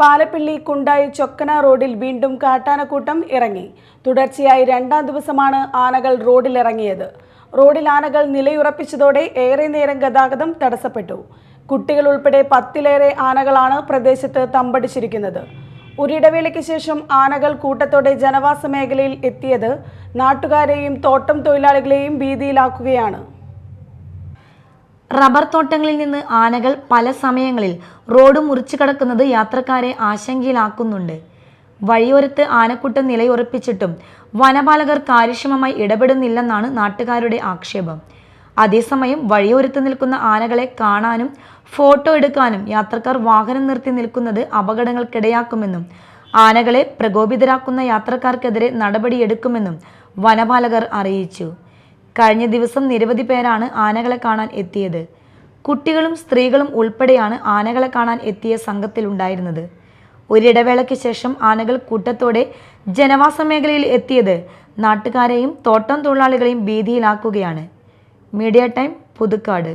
പാലപ്പിള്ളി കുണ്ടായി ചൊക്കന റോഡിൽ വീണ്ടും കാട്ടാനക്കൂട്ടം ഇറങ്ങി. തുടർച്ചയായി രണ്ടാം ദിവസമാണ് ആനകൾ റോഡിലിറങ്ങിയത്. റോഡിൽ ആനകൾ നിലയുറപ്പിച്ചതോടെ ഏറെ നേരം ഗതാഗതം തടസ്സപ്പെട്ടു. കുട്ടികൾ ഉൾപ്പെടെ പത്തിലേറെ ആനകളാണ് പ്രദേശത്ത് തമ്പടിച്ചിരിക്കുന്നത്. ഒരിടവേളയ്ക്ക് ശേഷം ആനകൾ കൂട്ടത്തോടെ ജനവാസ മേഖലയിൽ എത്തിയത് നാട്ടുകാരെയും തോട്ടം തൊഴിലാളികളെയും ഭീതിയിലാക്കുകയാണ്. റബ്ബർ തോട്ടങ്ങളിൽ നിന്ന് ആനകൾ പല സമയങ്ങളിൽ റോഡ് മുറിച്ചു കടക്കുന്നത് യാത്രക്കാരെ ആശങ്കയിലാക്കുന്നുണ്ട്. വഴിയോരത്ത് ആനക്കൂട്ടം നിലയുറപ്പിച്ചിട്ടും വനപാലകർ കാര്യക്ഷമമായി ഇടപെടുന്നില്ലെന്നാണ് നാട്ടുകാരുടെ ആക്ഷേപം. അതേസമയം വഴിയോരത്ത് നിൽക്കുന്ന ആനകളെ കാണാനും ഫോട്ടോ എടുക്കാനും യാത്രക്കാർ വാഹനം നിർത്തി നിൽക്കുന്നത് അപകടങ്ങൾക്കിടയാക്കുമെന്നും ആനകളെ പ്രകോപിതരാക്കുന്ന യാത്രക്കാർക്കെതിരെ നടപടിയെടുക്കുമെന്നും വനപാലകർ അറിയിച്ചു. കഴിഞ്ഞ ദിവസം നിരവധി പേരാണ് ആനകളെ കാണാൻ എത്തിയത്. കുട്ടികളും സ്ത്രീകളും ഉൾപ്പെടെയാണ് ആനകളെ കാണാൻ എത്തിയ സംഘത്തിലുണ്ടായിരുന്നത് ഒരിടവേളയ്ക്ക് ശേഷം ആനകൾ കൂട്ടത്തോടെ ജനവാസ മേഖലയിൽ എത്തിയത് നാട്ടുകാരെയും തോട്ടം തൊഴിലാളികളെയും ഭീതിയിലാക്കുകയാണ്. Media time Puthukkad.